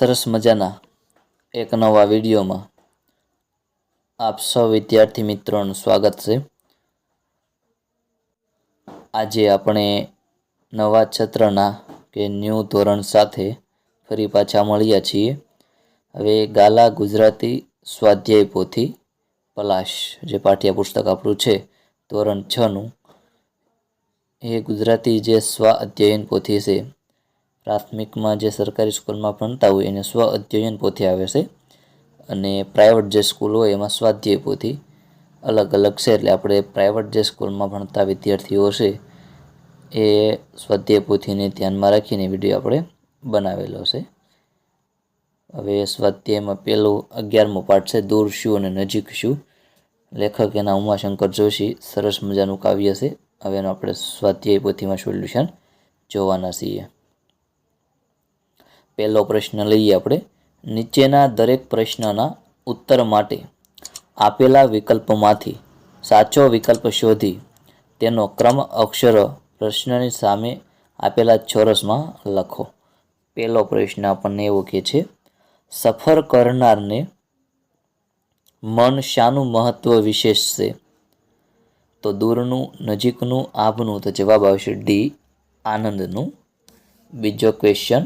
સરસ મજાના એક નવા વિડીયોમાં આપ સૌ વિદ્યાર્થી મિત્રોનું સ્વાગત છે. આજે આપણે નવા છત્રના કે ન્યૂ ધોરણ સાથે ફરી પાછા મળ્યા છીએ. હવે ગાલા ગુજરાતી સ્વાધ્યાય પોથી પલાશ, જે પાઠ્યપુસ્તક આપણું છે, ધોરણ છનું. એ ગુજરાતી જે સ્વ અધ્યયન પોથી છે પ્રાથમિકમાં જે સરકારી સ્કૂલમાં ભણતા હોય એને સ્વ અધ્યયન પોથી આવે છે. અને પ્રાઇવેટ જે સ્કૂલ હોય એમાં સ્વાધ્યાય પોથી અલગ અલગ છે એટલે આપણે પ્રાઇવેટ જે સ્કૂલમાં ભણતા વિદ્યાર્થીઓ છે એ સ્વાધ્યાય પોથીને ધ્યાનમાં રાખીને વીડિયો આપણે બનાવેલો છે. હવે સ્વાધ્યાયમાં પહેલો અગિયારમો પાઠ છે, દૂર શું અને નજીક શું લેખક એના ઉમાશંકર જોશી, સરસ મજાનું કાવ્ય છે. હવે એનું આપણે સ્વાધ્યાય પોથીમાં સોલ્યુશન જોવાના છીએ. પહેલો પ્રશ્ન લઈએ આપણે. નીચેના દરેક પ્રશ્નના ઉત્તર માટે આપેલા વિકલ્પમાંથી સાચો વિકલ્પ શોધી તેનો ક્રમ અક્ષરો પ્રશ્નની સામે આપેલા ચોરસમાં લખો. પહેલો પ્રશ્ન આપણને એવો કહે છે, સફર કરનારને મન શાનું મહત્વ વિશેષ છે તો દૂરનું, નજીકનું, આભનું તો જવાબ આવશે ડી, આનંદનું. બીજો ક્વેશ્ચન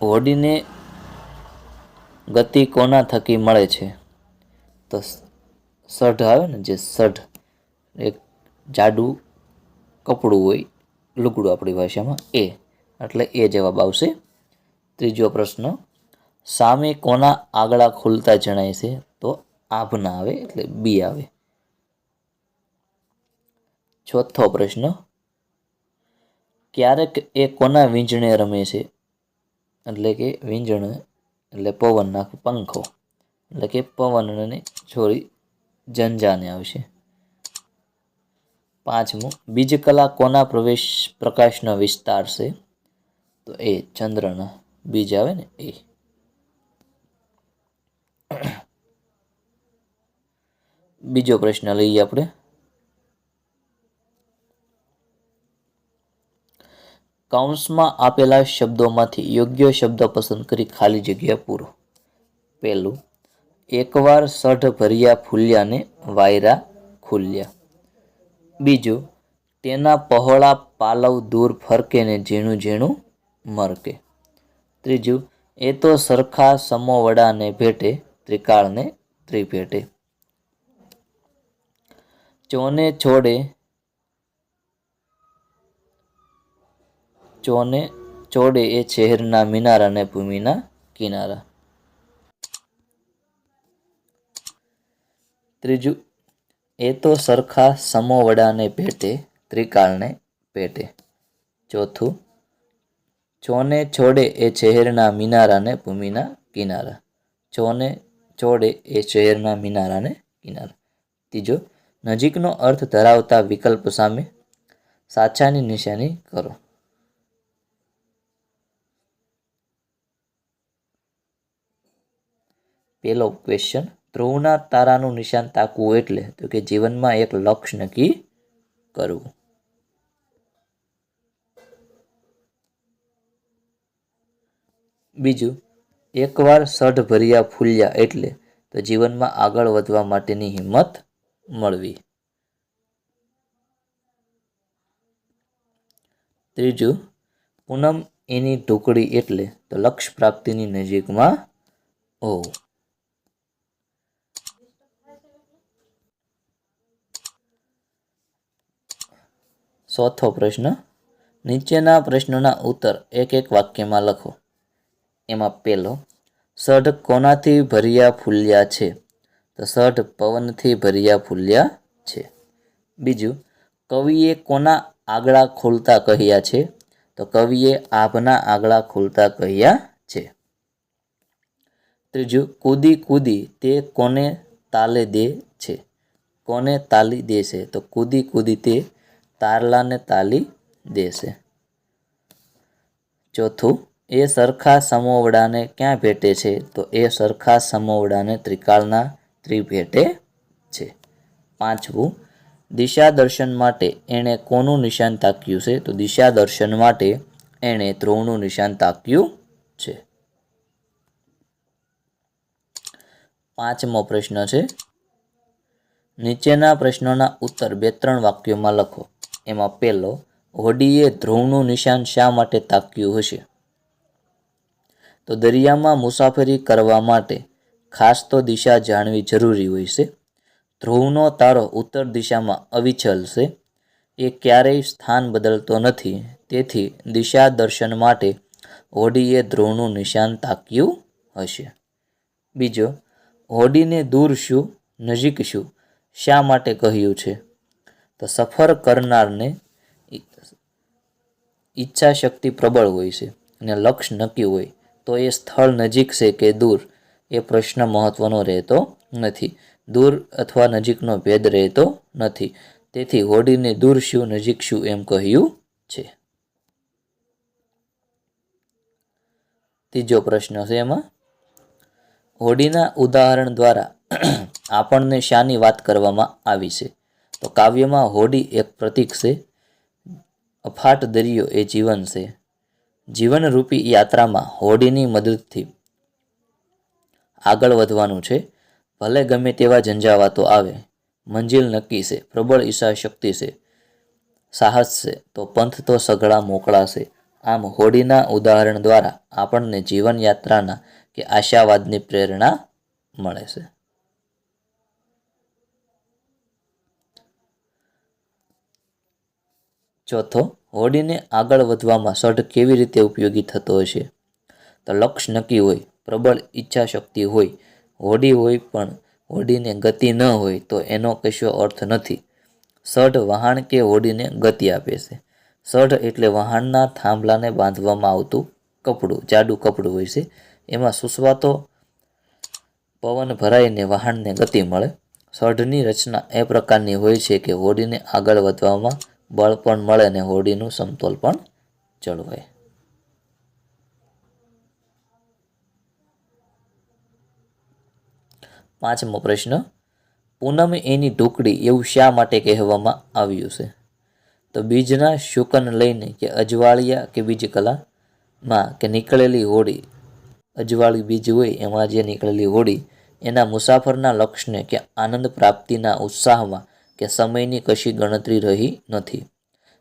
હોડીને ગતિ કોના થકી મળે છે? તો સઢ આવે ને જે સઢ, એક જાડું કપડું હોય, લુગડું આપણી ભાષામાં, એ. એટલે એ જવાબ આવશે. ત્રીજો પ્રશ્ન, સામે કોના આગળા ખુલતા જણાય છે? તો આભના આવે એટલે બી આવે. ચોથો પ્રશ્ન, ક્યારેક એ કોના વીંજણે રમે છે? એટલે કે વીંજણ, એટલે પવન નાખ પંખો. એટલે કે પવનને છોડી જંજાને આવશે. પાંચમું, બીજ કલા કોના પ્રવેશ પ્રકાશનો વિસ્તાર છે? તો એ ચંદ્રના બીજ આવે ને, એ. બીજો પ્રશ્ન લઈએ આપણે. કૌંસમાં આપેલા શબ્દોમાંથી યોગ્ય શબ્દ પસંદ કરી ખાલી જગ્યા પૂરો. પહેલું, એકવાર સઢ ભર્યા ફૂલ્યાને વાયરા ખુલ્યા. બીજું, તેના પહોળા પાલવ દૂર ફરકે ને ઝીણું ઝીણું મરકે. ત્રીજું, એ તો સરખા સમોવડાને ભેટે, ત્રિકાળને ત્રિભેટે. ચોને છોડે ચોને ચોડે એ શહેરના મિનારા અને ભૂમિના કિનારા. ત્રીજું, એ તો સરખા સમોવડાને ભેટે, ત્રિકાળને પેટે. ચોથું, ચોને છોડે એ શહેરના મિનારાને ભૂમિના કિનારા. ચોને છોડે એ શહેરના મિનારાને કિનારા. ત્રીજો, નજીકનો અર્થ ધરાવતા વિકલ્પ સામે સાચાની નિશાની કરો. પહેલો ક્વેશ્ચન ધ્રુવના તારાનું નિશાન તાકવું એટલે તો કે જીવનમાં એક લક્ષ્ય નક્કી કરવું. બીજું, એકવાર સઢ ભર્યા ફૂલ્યા એટલે તો જીવનમાં આગળ વધવા માટેની હિંમત મળવી. ત્રીજું, પૂનમ એની ઢોકળી એટલે તો લક્ષ્ય પ્રાપ્તિની નજીકમાં હોવું. ચોથો પ્રશ્ન, નીચેના પ્રશ્નોના ઉત્તર એક એક વાક્યમાં લખો. એમાં પહેલો સઢ કોનાથી ભર્યા ફૂલ્યા છે? તો સઢ પવનથી ભર્યા ફૂલ્યા છે. બીજું, કવિએ કોના આગળા ખોલતા કહ્યા છે? તો કવિએ આભના આગળા ખોલતા કહ્યા છે. ત્રીજું, કૂદી કૂદી તે કોને તાલે દે છે? કોને તાલી દેશે? તો કૂદી કૂદી તે તારલાને તાલી દેશે. ચોથું, એ સરખા સમોવડાને ક્યાં ભેટે છે? તો એ સરખા સમોવડાને ત્રિકાળના ત્રિભેટે છે. પાંચમું દિશા દર્શન માટે એણે કોનું નિશાન તાક્યું છે? તો દિશા દર્શન માટે એણે ધ્રુવનું નિશાન તાક્યું છે. પાંચમો પ્રશ્ન છે, નીચેના પ્રશ્નોના ઉત્તર બે ત્રણ વાક્યોમાં લખો. એમાં પહેલો હોડીએ ધ્રુવનું નિશાન શા માટે તાક્યું હશે? તો દરિયામાં મુસાફરી કરવા માટે ખાસ તો દિશા જાણવી જરૂરી હોય છે. ધ્રુવનો તારો ઉત્તર દિશામાં અવિચલ છે. એ ક્યારેય સ્થાન બદલતો નથી. તેથી દિશા દર્શન માટે હોડીએ ધ્રુવનું નિશાન તાક્યું હશે. બીજો, હોડીને દૂર શું, નજીક શું, શા માટે કહ્યું છે? તો સફર કરનારને ઈચ્છા શક્તિ પ્રબળ હોય છે અને લક્ષ્ય નક્કી હોય, તો એ સ્થળ નજીક છે કે દૂર? એ પ્રશ્ન મહત્વનો રહેતો નથી. દૂર અથવા નજીકનો ભેદ રહેતો નથી. તેથી હોડીને દૂર શું, નજીક શું એમ કહ્યું છે. ત્રીજો પ્રશ્ન છે એમાં. હોડીના ઉદાહરણ દ્વારા આપણને શાની વાત કરવામાં આવી છે? તો કાવ્યમાં હોડી એક પ્રતીક છે. અફાટ દરિયો એ જીવન છે. જીવનરૂપી યાત્રામાં હોડીની મદદથી આગળ વધવાનું છે. ભલે ગમે તેવા ઝંઝાવાતો આવે, મંજિલ નક્કી છે, પ્રબળ ઈશા શક્તિ છે, સાહસ છે, તો પંથ તો સઘળા મોકળાશે આમ હોડીના ઉદાહરણ દ્વારા આપણને જીવનયાત્રાના કે આશાવાદની પ્રેરણા મળે છે. ચોથો, હોડીને આગળ વધવામાં સઢ કેવી રીતે ઉપયોગી થતો હશે? તો લક્ષ નક્કી હોય, પ્રબળ ઈચ્છા શક્તિ હોય, હોડી હોય પણ હોડીને ગતિ ન હોય તો એનો કશો અર્થ નથી. સઢ વહાણ કે હોડીને ગતિ આપે છે. સઢ એટલે વહાણના થાંભલાને બાંધવામાં આવતું કપડું, જાડું કપડું હોય છે. એમાં સુસવાતો પવન ભરાઈને વહાણને ગતિ મળે. સઢની રચના એ પ્રકારની હોય છે કે હોડીને આગળ વધવામાં બળ પણ મળે અને હોડીનું સમતોલ પણ જળવાય. પાંચમો પ્રશ્ન, પૂનમ એની ઢોકળી એવું શા માટે કહેવામાં આવ્યું છે? તો બીજના શુકન લઈને કે અજવાળિયા કે બીજ કલામાં કે નીકળેલી હોડી, અજવાળી બીજ હોય એમાં જે નીકળેલી હોડી, એના મુસાફરના લક્ષ્યને કે આનંદ પ્રાપ્તિના ઉત્સાહમાં કે સમયની કશી ગણતરી રહી નથી.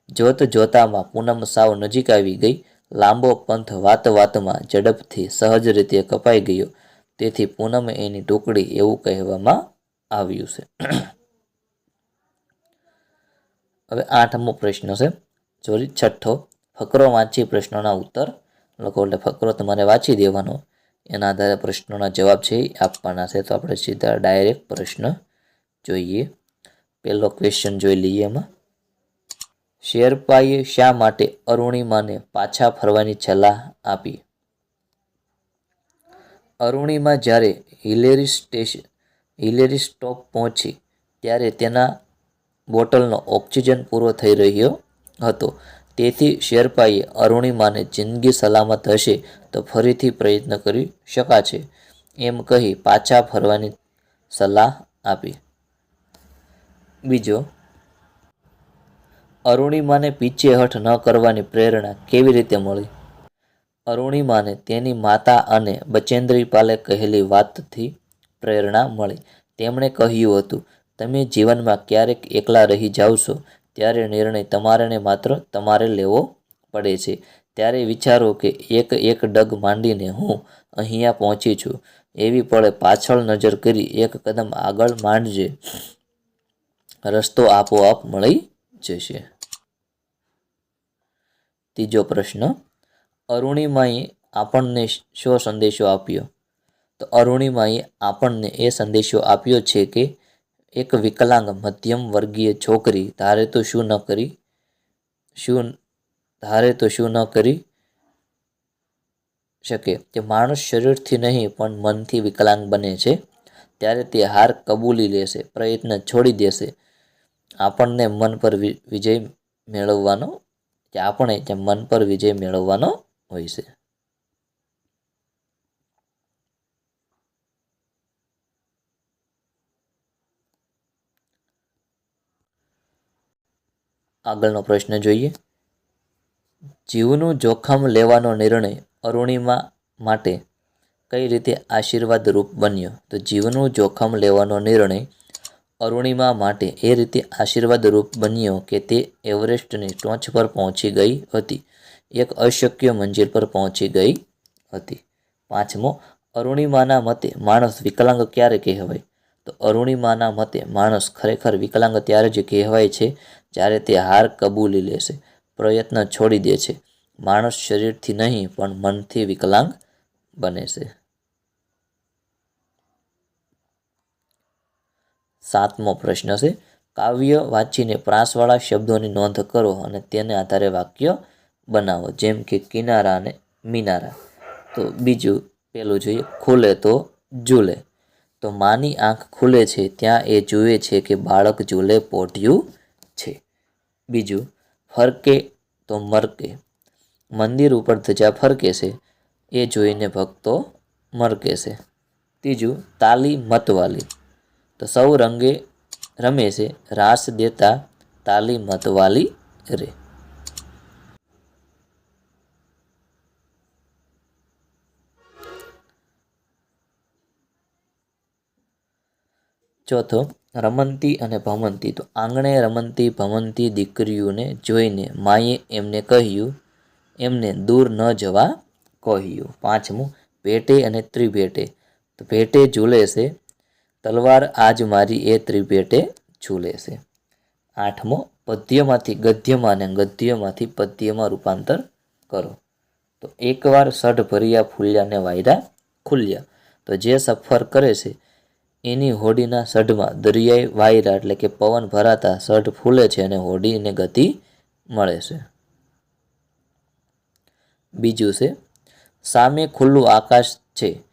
જોત જોતામાં પૂનમ સાવ નજીક આવી ગઈ. લાંબો પંથ વાત વાતમાં ઝડપથી સહજ રીતે કપાઈ ગયો. તેથી પૂનમ એની ટુકડી એવું કહેવામાં આવ્યું છે. હવે આઠમો પ્રશ્ન છે. સોરી છઠ્ઠો ફકરો વાંચી પ્રશ્નોના ઉત્તર. લખો એટલે ફકરો તમારે વાંચી દેવાનો. એના આધારે પ્રશ્નોના જવાબ છે આપવાના છે. તો આપણે સીધા ડાયરેક્ટ પ્રશ્ન જોઈએ. પહેલો ક્વેશ્ચન જોઈ લઈએ એમાં. શેરપાએ શા માટે અરુણિમાને પાછા ફરવાની સલાહ આપી? અરુણિમા જ્યારે હિલેરી સ્ટેશન હિલેરી સ્ટોપ પહોંચી, ત્યારે તેના બોટલનો ઓક્સિજન પૂરો થઈ રહ્યો હતો. તેથી શેરપાએ અરુણિમાને જિંદગી સલામત હશે તો ફરીથી પ્રયત્ન કરી શકાશે, એમ કહી પાછા ફરવાની સલાહ આપી. બીજો, અરુણિમાને પીછેહઠ ન કરવાની પ્રેરણા કેવી રીતે મળી? અરુણિમાને તેની માતા અને બચેન્દ્રીપાલે કહેલી વાતથી પ્રેરણા મળી. તેમણે કહ્યું હતું, તમે જીવનમાં ક્યારેક એકલા રહી જાઓ છો, ત્યારે નિર્ણય તમારે ને માત્ર તમારે લેવો પડે છે. ત્યારે વિચારો કે એક એક ડગ માંડીને હું અહીંયા પહોંચી છું. એવી પળે પાછળ નજર કરી એક કદમ આગળ માંડજે. રસ્તો આપોઆપ મળી જશે. ત્રીજો પ્રશ્ન, અરુણિમાએ આપણને શો સંદેશો આપ્યો? તો અરુણિમાએ આપણને એ સંદેશો આપ્યો છે કે, એક વિકલાંગ મધ્યમ વર્ગીય છોકરી, ધારે તો શું ન કરી? શું, ધારે તો શું ન કરી શકે? કે માણસ શરીરથી નહીં, પણ મનથી વિકલાંગ બને છે. ત્યારે તે હાર કબૂલી લેશે, પ્રયત્ન છોડી દેશે. આપણને મન પર વિજય મેળવવાનો કે આપણે કે મન પર વિજય મેળવવાનો હોય છે. આગળનો પ્રશ્ન જોઈએ. જીવનું જોખમ લેવાનો નિર્ણય અરુણિમા માટે કઈ રીતે આશીર્વાદરૂપ બન્યો? તો જીવનું જોખમ લેવાનો નિર્ણય અરુણિમા માટે એ રીતે આશીર્વાદરૂપ બન્યો કે તે એવરેસ્ટની ટોચ પર પહોંચી ગઈ હતી. એક અશક્ય મંજિલ પર પહોંચી ગઈ હતી. પાંચમો, અરુણિમાના મતે માણસ વિકલાંગ ક્યારે કહેવાય? તો અરુણિમાના મતે માણસ ખરેખર વિકલાંગ ત્યારે જ કહેવાય છે જ્યારે તે હાર કબૂલી લેશે, પ્રયત્ન છોડી દે છે માણસ શરીરથી નહીં, પણ મનથી વિકલાંગ બને છે સાતમો પ્રશ્ન છે, કાવ્ય વાંચીને પ્રાસવાળા શબ્દોની નોંધ કરો અને તેને આધારે વાક્ય બનાવો, જેમ કે કિનારા અને મિનારા. તો બીજું પેલું જોઈએ, ખુલે તો ઝૂલે. તો માની આંખ ખુલે છે, ત્યાં એ જુએ છે કે બાળક ઝૂલે પોઢ્યું છે. બીજું, ફરકે તો મરકે. મંદિર ઉપર ધજા ફરકે છે, એ જોઈને ભક્તો મરકે છે. ત્રીજું, તાલી મતવાલી. તો સૌ રંગે રમે છે, રાસ દેતા તાલી મતવાલી રે. ચોથો, રમંતી અને ભમંતી. તો આંગણે રમંતી, ભમંતી દીકરીઓને જોઈને માએ એમને કહ્યું, એમને દૂર ન જવા કહ્યું. પાંચમું, ભેટે અને ત્રિભેટે. તો ભેટે ઝૂલે છે તલવાર આજ મારી એ ત્રિપેટે ઝૂલે છે આઠમો, પદ્યમાંથી ગદ્યમાં અને ગદ્યમાંથી પદ્યમાં રૂપાંતર કરો. તો એકવાર સઢ ભર્યા ફૂલ્યા ને વાયરા ખુલ્યા. તો જે સફર કરે છે, એની હોડીના સઢમાં દરિયાઈ વાયરા એટલે કે પવન ભરાતા સઢ ફૂલે છે અને હોડીને ગતિ મળે છે. બીજું છે, સામે ખુલ્લું આકાશ છે.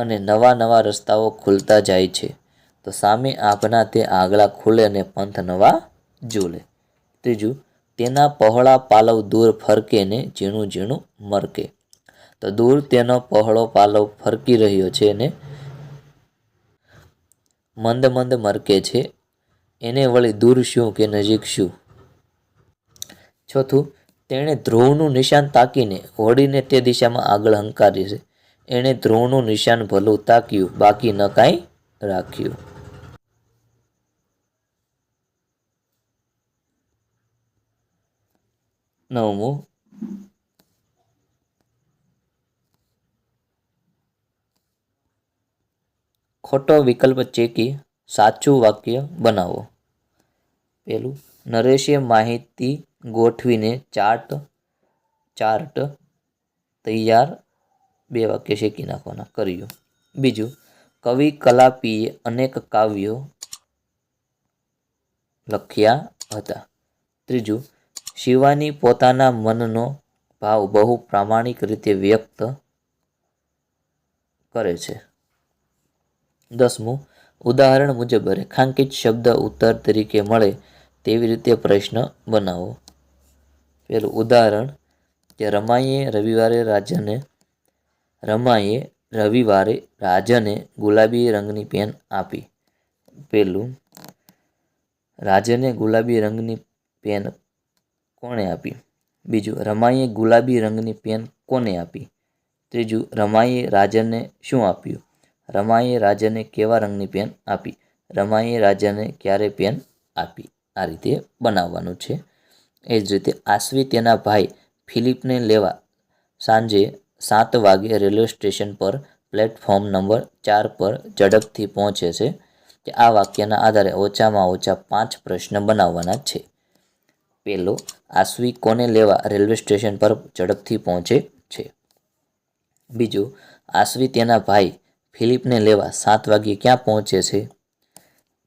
અને નવા નવા રસ્તાઓ ખુલતા જાય છે. તો સામે આભના તે આગલા ખુલે અને પંથ નવા ઝૂલે. ત્રીજું, તેના પહોળા પાલવ દૂર ફરકે ને ઝીણું ઝીણું મરકે. તો દૂર તેનો પહોળો પાલવ ફરકી રહ્યો છે ને મંદ મંદ મરકે છે. એને વળી દૂર શું કે નજીક શું? ચોથું, તેણે ધ્રુવનું નિશાન તાકીને હોડીને તે દિશામાં આગળ હંકારી છે. એણે ધ્રુવનું નિશાન ભલું તાક્યું બાકી ન કાંઈ રાખ્યું. નવમું. ખોટો વિકલ્પ ચેકી સાચું વાક્ય બનાવો. પેલું, નરેશે માહિતી ગોઠવીને ચાર્ટ ચાર્ટ તૈયાર બે વાક્ય શેકી નાખવાના. કર્યું. બીજું, કવિ કલાપીએ અનેક કાવ્યો લખ્યા હતા. ત્રીજું, શિવાની પોતાના મનનો ભાવ બહુ પ્રામાણિક રીતે વ્યક્ત કરે છે. દસમું, ઉદાહરણ મુજબ રેખાંકિત શબ્દ ઉત્તર તરીકે મળે તેવી રીતે પ્રશ્ન બનાવો. પેલું ઉદાહરણ, કે રમાઈએ રવિવારે રાજાને રમાઈએ રવિવારે રાજને ગુલાબી રંગની પેન આપી. પેલું, રાજને ગુલાબી રંગની પેન કોણે આપી? બીજું રમાઈએ ગુલાબી રંગની પેન કોને આપી? ત્રીજું રમાઈએ રાજને શું આપ્યું? રમાઈએ રાજાને કેવા રંગની પેન આપી? રમાઈએ રાજાને ક્યારે પેન આપી? આ રીતે બનાવવાનું છે. એ જ રીતે આશ્વી તેના ભાઈ ફિલિપને લેવા સાંજે સાત વાગે રેલવે સ્ટેશન પર પ્લેટફોર્મ નંબર ચાર પર ઝડપથી પહોંચે છે કે આ વાક્યના આધારે ઓછામાં ઓછા પાંચ પ્રશ્ન બનાવવાના છે. પહેલો આશ્વી કોને લેવા રેલવે સ્ટેશન પર ઝડપથી પહોંચે છે? બીજું આશ્વી તેના ભાઈ ફિલિપને લેવા સાત વાગ્યે ક્યાં પહોંચે છે?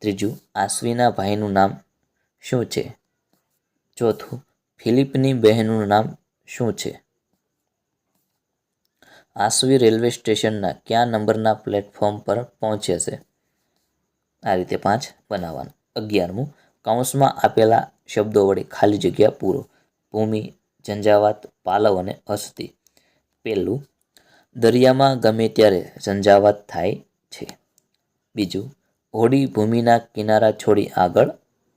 ત્રીજું આશ્વીના ભાઈનું નામ શું છે? ચોથું, ફિલિપની બહેનનું નામ શું છે? આસવી રેલવે સ્ટેશનના કયા નંબરના પ્લેટફોર્મ પર પહોંચે છે? આ રીતે પાંચ, બનાવવાનું. અગિયારમું, કૌંસમાં આપેલા શબ્દો વડે ખાલી જગ્યા પૂરો. ભૂમિ, ઝંઝાવાત, પાલવ અને હસ્તી. પહેલું, દરિયામાં ગમે ત્યારે ઝંઝાવાત થાય છે. બીજું, હોડી ભૂમિના કિનારા છોડી આગળ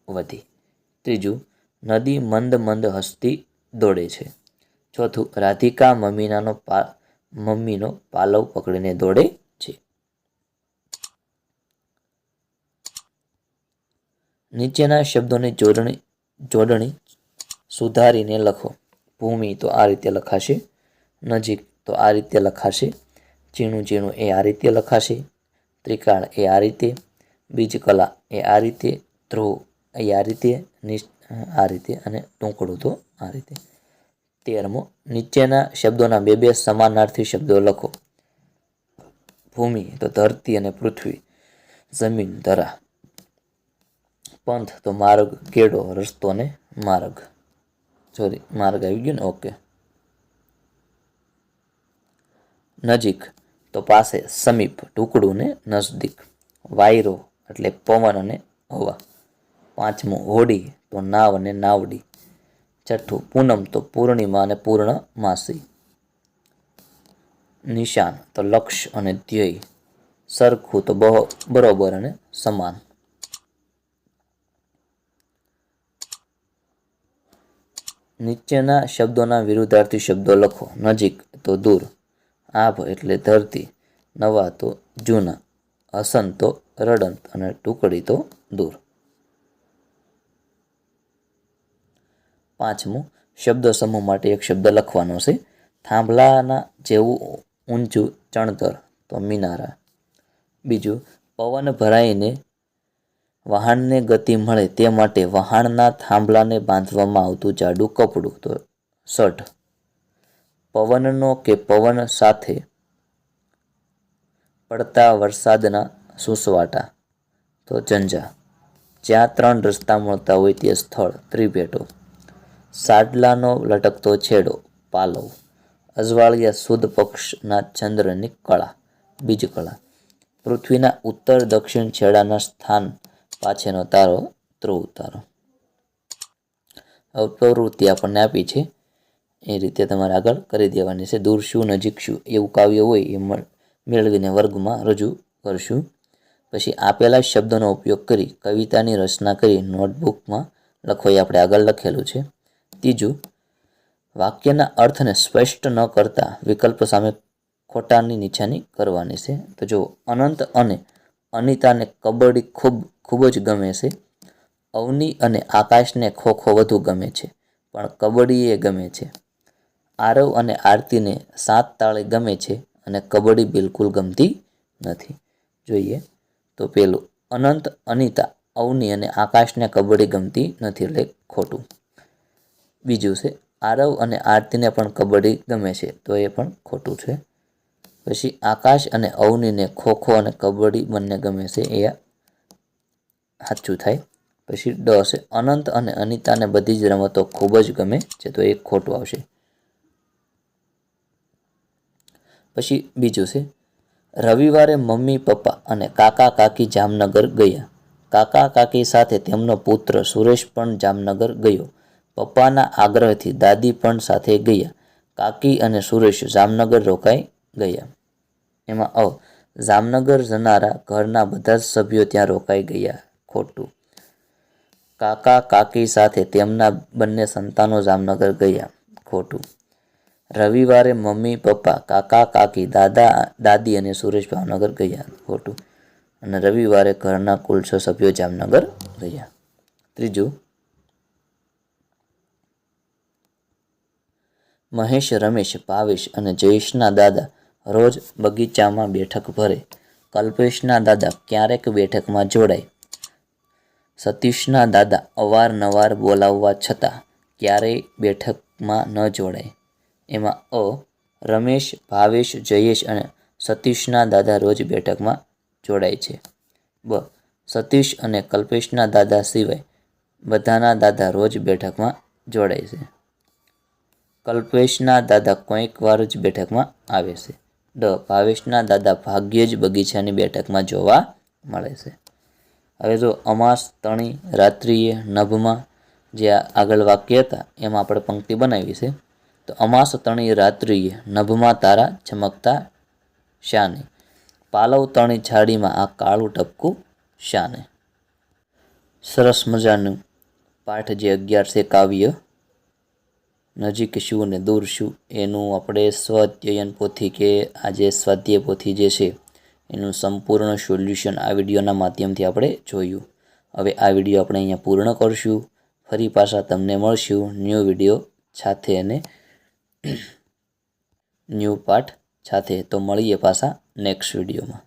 વધી. ત્રીજું, નદી મંદ મંદ હસતી દોડે છે. ચોથું, રાધિકા મમીનાનો પા મમ્મીનો પાલવ પકડીને દોડે છે. નીચેના શબ્દોની જોડણી જોડણી સુધારીને લખો. ભૂમિ તો આ રીતે લખાશે, નજીક તો આ રીતે લખાશે, ઝીણું ઝીણું એ આ રીતે લખાશે, ત્રિકાળ એ આ રીતે, બીજકલા એ આ રીતે, ધ્રુવ એ આ રીતે આ રીતે અને ટૂંકડું તો આ રીતે. તેરમો. નીચેના શબ્દોના બે બે સમાનાર્થી શબ્દો લખો. ભૂમિ, તો ધરતી અને પૃથ્વી. જમીન, ધરા. પંથ, તો માર્ગ, કેડો, રસ્તો ને માર્ગ. સોરી માર્ગ આવી ગયો ને? ઓકે નજીક, તો પાસે, સમીપ, ટુકડું ને નજદીક. વાયરો, એટલે પવન અને હવા. પાંચમું, હોડી, તો નાવ અને નાવડી. છઠ્ઠું પૂનમ તો પૂર્ણિમા અને પૂર્ણ માસી નિશાન તો લક્ષ્ય અને ધ્યેય સરખું તો બરોબર અને સમાન નીચેના શબ્દોના વિરુદ્ધાર્થી શબ્દો લખો નજીક તો દૂર આભ એટલે ધરતી નવા તો જૂના અસંત તો રડંત અને ટુકડી તો દૂર પાંચમું, શબ્દ સમૂહ માટે એક શબ્દ લખવાનો છે. થાંભલાના જેવું ઊંચું ચણતર, તો મિનારા. બીજું, પવન ભરાઈને વહાણને ગતિ મળે તે માટે વહાણના થાંભલાને બાંધવામાં આવતું જાડું કપડું, તો સઢ પવનનો કે પવન સાથે પડતા વરસાદના સુસવાટા, તો ઝંઝા. જ્યાં ત્રણ રસ્તા મળતા હોય તે સ્થળ ત્રિભેટો સાડલાનો લટકતો છેડો, પાલવ, અજવાળિયા સુદ પક્ષના ચંદ્રની કળા, બીજ કળા. પૃથ્વીના ઉત્તર દક્ષિણ છેડાના સ્થાન પાછળનો તારો ધ્રુવ તારો પ્રવૃત્તિ આપણને આપી છે. એ રીતે તમારે આગળ કરી દેવાની છે. દૂર શું, નજીક શું, એવું કાવ્ય હોય એ મળ- મેળવીને વર્ગમાં રજૂ કરશું. પછી આપેલા શબ્દોનો ઉપયોગ કરી, કવિતાની રચના કરી, નોટબુકમાં લખો એ આપણે આગળ લખેલું છે. ત્રીજું, વાક્યના અર્થને સ્પષ્ટ ન કરતા વિકલ્પ સામે ખોટાની નિશાની કરવાની છે. તો જો અનંત અને અનિતાને કબડ્ડી ખૂબ ખૂબ જ ગમે છે. અવની અને આકાશને ખો ખો વધુ ગમે છે, પણ કબડ્ડી એ ગમે છે. આરવ અને આરતીને સાત તાળે ગમે છે અને કબડ્ડી બિલકુલ ગમતી નથી. જોઈએ તો પેલું, અનંત, અનિતા, અવની અને આકાશને કબડ્ડી ગમતી નથી એટલે ખોટું. બીજું છે, આરવ અને આરતીને પણ કબડ્ડી ગમે છે, તો એ પણ ખોટું છે. પછી આકાશ અને અવનીને ખો ખો અને કબડ્ડી બંને ગમે છે, એ સાચું થાય. પછી ડ છે, અનંત અને અનિતાને બધી જ રમતો ખૂબ જ ગમે છે, તો એ ખોટું આવશે. પછી બીજું છે, રવિવારે મમ્મી, પપ્પા અને કાકા, કાકી જામનગર ગયા. કાકા, કાકી સાથે તેમનો પુત્ર સુરેશ પણ જામનગર ગયો. પપ્પાના આગ્રહથી દાદી પણ સાથે ગયા. કાકી અને સુરેશ જામનગર રોકાઈ ગયા. એમાં અ જામનગર જનારા ઘરના બધા જ સભ્યો ત્યાં રોકાઈ ગયા ખોટું. કાકા, કાકી સાથે તેમના બંને સંતાનો જામનગર ગયા ખોટું. રવિવારે મમ્મી, પપ્પા, કાકા, કાકી, દાદા, દાદી અને સુરેશ ભાવનગર ગયા ખોટું. અને રવિવારે ઘરના કુલ છ સભ્યો જામનગર ગયા ત્રીજું મહેશ, રમેશ, ભાવેશ અને જયેશના દાદા રોજ બગીચામાં બેઠક ભરે. કલ્પેશના દાદા ક્યારેક બેઠકમાં જોડાય. સતીશના દાદા અવારનવાર બોલાવવા છતાં ક્યારેય બેઠકમાં ન જોડાય. એમાં અ, રમેશ, ભાવેશ, જયેશ અને સતીશના દાદા રોજ બેઠકમાં જોડાય છે. બ, સતીશ અને કલ્પેશના દાદા સિવાય બધાના દાદા રોજ બેઠકમાં જોડાય છે. કલ્પેશના દાદા કોઈક વાર જ બેઠકમાં આવે છે. ડ ભાવેશના દાદા ભાગ્યે જ બગીચાની બેઠકમાં જોવા મળે છે. હવે જો અમાસ તણી રાત્રિએ નભમાં જે આગળ વાક્ય હતા, એમાં આપણે પંક્તિ બનાવી છે, તો અમાસ તણી રાત્રિએ નભમાં તારા ચમકતા શાને, પાલવ તણી છાડીમાં આ કાળું ટપકું શાને. સરસ મજાનું પાઠ જે અગિયાર છે કાવ્ય નજીક શું અને દૂર શું એનું આપણે સ્વાધ્યયન પોથી કે આ જે સ્વાધ્યાય પોથી જે છે, એનું સંપૂર્ણ સોલ્યુશન આ વિડીયોના માધ્યમથી આપણે જોયું. હવે આ વીડિયો આપણે અહીંયા પૂર્ણ કરશું. ફરી પાછા તમને મળશું ન્યૂ વીડિયો સાથે અને ન્યૂ પાર્ટ સાથે. તો મળીએ પાછા નેક્સ્ટ વિડીયોમાં.